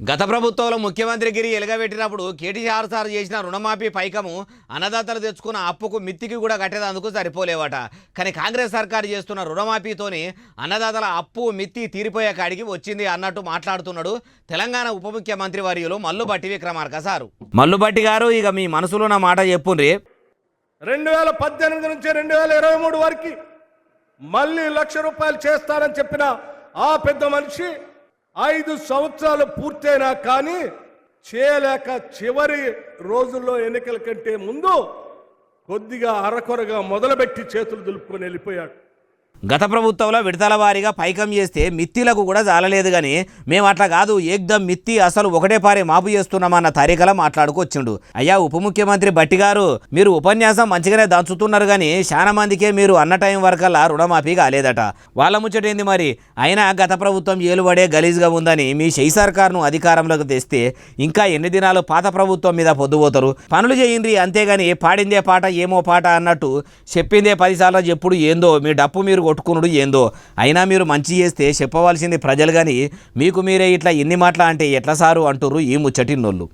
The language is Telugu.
గత ప్రభుత్వంలో ముఖ్యమంత్రిగిరి ఎలుగబెట్టినప్పుడు కేటీఆర్ సార్ చేసిన రుణమాఫీ పైకము అన్నదాతలు తెచ్చుకున్న అప్పుకు మిత్తికి కూడా కట్టేదందుకు సరిపోలేవట. కానీ కాంగ్రెస్ సర్కారు చేస్తున్న రుణమాఫీతోని అన్నదాతల అప్పు మిత్తి తీరిపోయే కాడికి వచ్చింది అన్నట్టు మాట్లాడుతున్నాడు తెలంగాణ ఉప ముఖ్యమంత్రి వర్యులు మల్లుబట్టి విక్రమార్క సారు. మల్లుబట్టి గారు ఇక మీ మనసులో నా మాట చెప్పుండ్రి. రెండు వేల పద్దెనిమిది నుంచి రెండు వేల ఇరవై మూడు వరకు మళ్ళీ లక్ష రూపాయలు చేస్తారని చెప్పిన ఆ పెద్ద మనిషి ఐదు సంవత్సరాలు పూర్తయినా కానీ చేయలేక చివరి రోజుల్లో ఎన్నికల కంటే ముందు కొద్దిగా అరకొరగా మొదలుపెట్టి చేతులు దులుపుకొని వెళ్ళిపోయాడు. గత ప్రభుత్వంలో విడతల వారీగా పైకం చేస్తే మిత్తిలకు కూడా జాలలేదు కానీ మేము అట్లా కాదు ఏకదం మిత్తి అసలు ఒకటే పారే మాపు చేస్తున్నామన్న తరికల మాట్లాడుకొచ్చిండు అయ్యా ఉప ముఖ్యమంత్రి బట్టి గారు మీరు ఉపన్యాసం మంచిగానే దంచుతున్నారు కానీ చాలా మందికే మీరు అన్న టైం వరకల్లా రుణమాఫీ కాలేదట. వాళ్ళ ముచ్చటేంది మరి? అయినా గత ప్రభుత్వం ఏలుబడే గలీజ్గా ఉందని మీ షై సర్కార్ను అధికారంలోకి తెస్తే ఇంకా ఎన్ని దినాలు పాత ప్రభుత్వం మీద పొద్దుపోతారు? పనులు చేయండి అంతేగాని పాడిందే పాట ఏమో పాట అన్నట్టు చెప్పిందే పదిసార్లు చెప్పుడు ఏందో మీ డప్పు మీరు కొట్టుకునుడు ఏందో. అయినా మీరు మంచి చేస్తే చెప్పవలసింది ప్రజలు కానీ మీకు మీరే ఇట్లా ఎన్ని మాటలు అంటే ఎట్లా సారు? అంటుర్రు ఈ ముచ్చటిన్నోళ్ళు